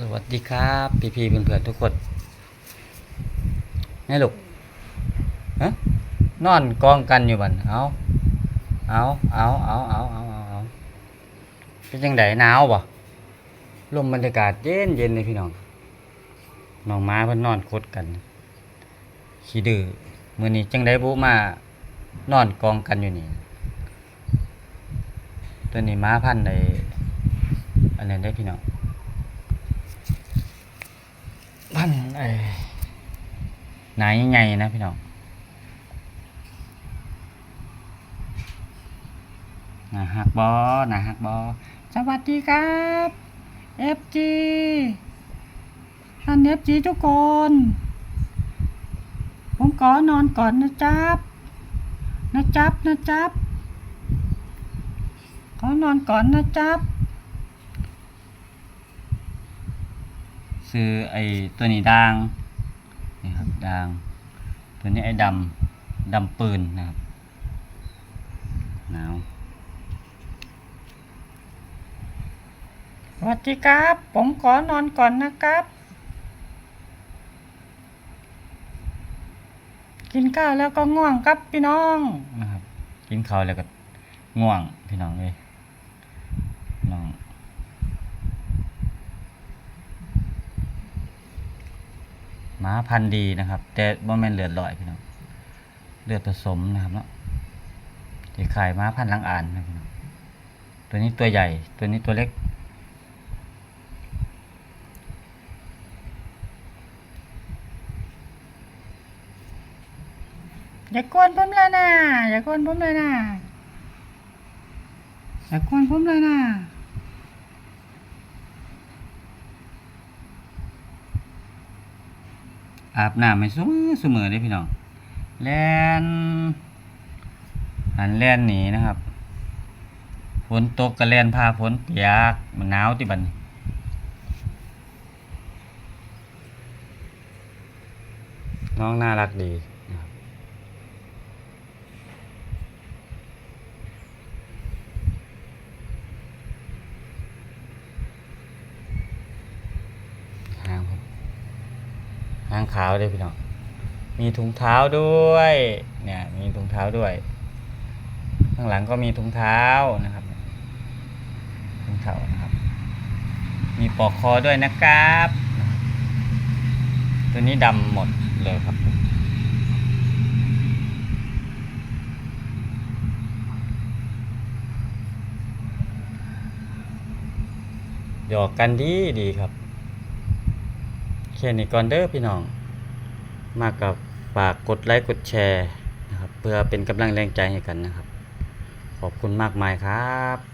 สวัสดีครับพี่พี่เพื่อนเพื่อนทุกคนแม่ลูกฮะนอนกองกันอยู่บันเอาเอาเอาเอาเอาเอาเอาเอาเป็นยังไงหนาวบ่ลมบรรยากาศเย็นเย็นเลยพี่น้องน้องม้าเพื่อนนอนคดกันขี้ดื้อมือนี้จังไดบุมานอนกองกันอยู่นี่ตัวนี้ม้าพันในอันนั้นได้พี่น้อง พันไอ้หนาใหญ่ๆนะพี่น้องหนาหักบอหนาหักบอสวัสดีครับ FG ท่าน FG ทุกคน ผมขอนอนก่อนนะจ๊บนะจ๊บนะจ๊บขอนอนก่อนนะจ๊บ ซื้อไอ้ตัวนี้ด่างนี่ครับด่าง ตัวนี้ไอ้ดำดำปืนนะครับหนาวสวัสดีครับ ผมขอนอนก่อนนะครับ กินข้าวแล้วก็ง่วงครับพี่น้องนะครับ กินข้าวแล้วก็ง่วงพี่น้องเลยน้อง ม้าพันธุ์ดีนะครับ แต่บ่แม่นเลือดลอยพี่น้องเลือดผสมนะครับเนาะที่ขายม้าพันธุ์ลังอ่านนะพี่น้องตัวนี้ตัวใหญ่ตัวนี้ตัวเล็ก อย่ากวนผมเลยนะอย่ากวนผมเลยนะอย่ากวนผมเลยนะ อาบน้ำให้สมเสมอเลยพี่น้องแล่นหันแล่นหนีนะครับฝนตกก็แล่นพาฝนเปียกมันหนาวติบันน้องน่ารักดีนะครับหางผม หางขาวเลยพี่น้อง มีถุงเท้าด้วย เนี่ย มีถุงเท้าด้วย ข้างหลังก็มีถุงเท้านะครับ ถุงเท้านะครับ มีปลอกคอด้วยนะครับ ตัวนี้ดำหมดเลยครับหยอกกันดีดีครับ ค่นี้ก่อนเด้อพี่น้อง มากับฝากกดไลค์กดแชร์นะครับเพื่อเป็นกำลังแรงใจให้กันนะครับ ขอบคุณมากมายครับ